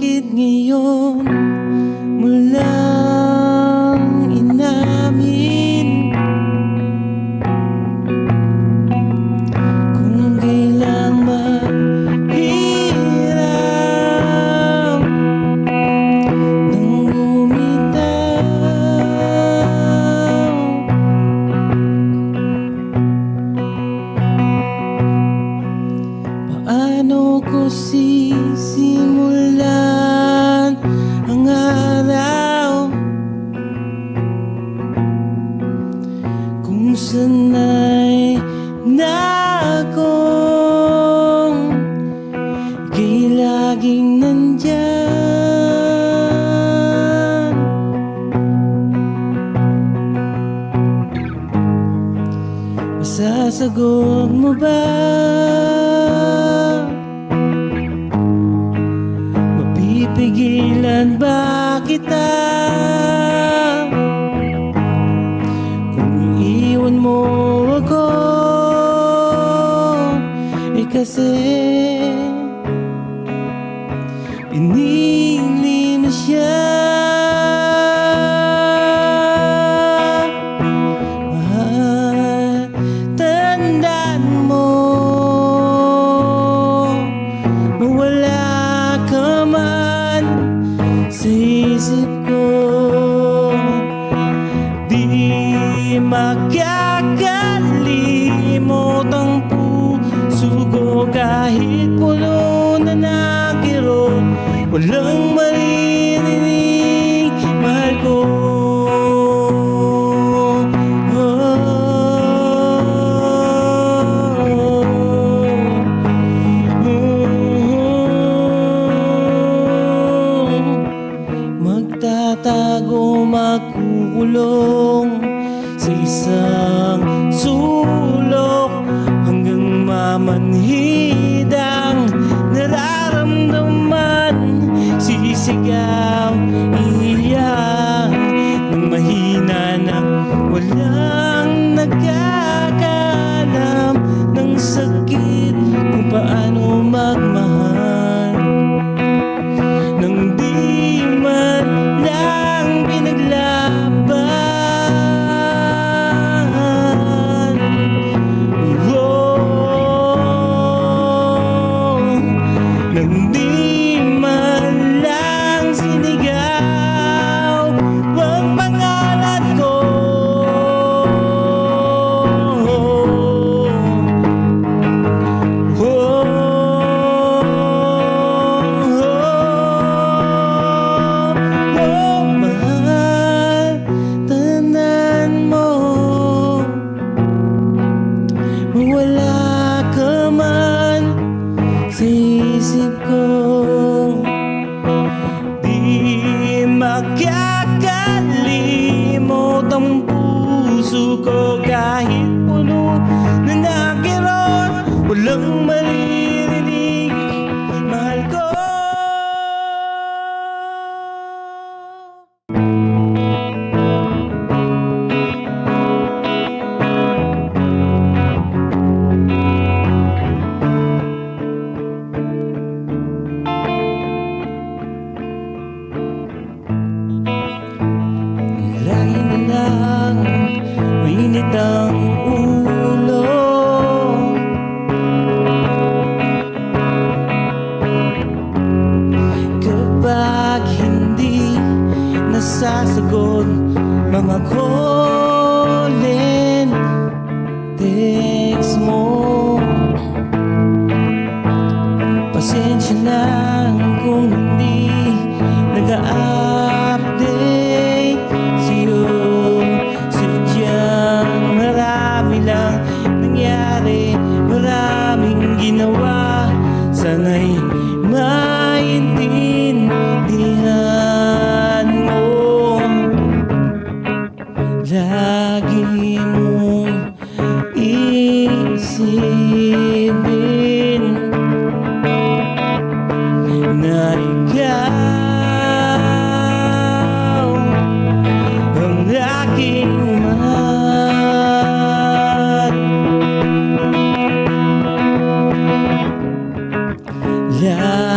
bakit ngayon Masasagot mo ba? Mapipigilan ba kita? Kung iwan mo ako Eh kasi Pinili mo siya Di makakalimot ang puso ko Kahit puno na nakiro. Walang maririnig Mahal ko. Magtatago makukulong sa isang sulok hanggang mamanhid Di makakalimot ang puso ko Kahit puno na nakirot Walang maririnig nasasagot mga call and text mo. Pasensya na kung hindi nag-update sa'yo Sadyang marami lang nangyari Maraming ginawa. Sana'y Lagi mong isipin na ikaw ang aking mahal. Lagi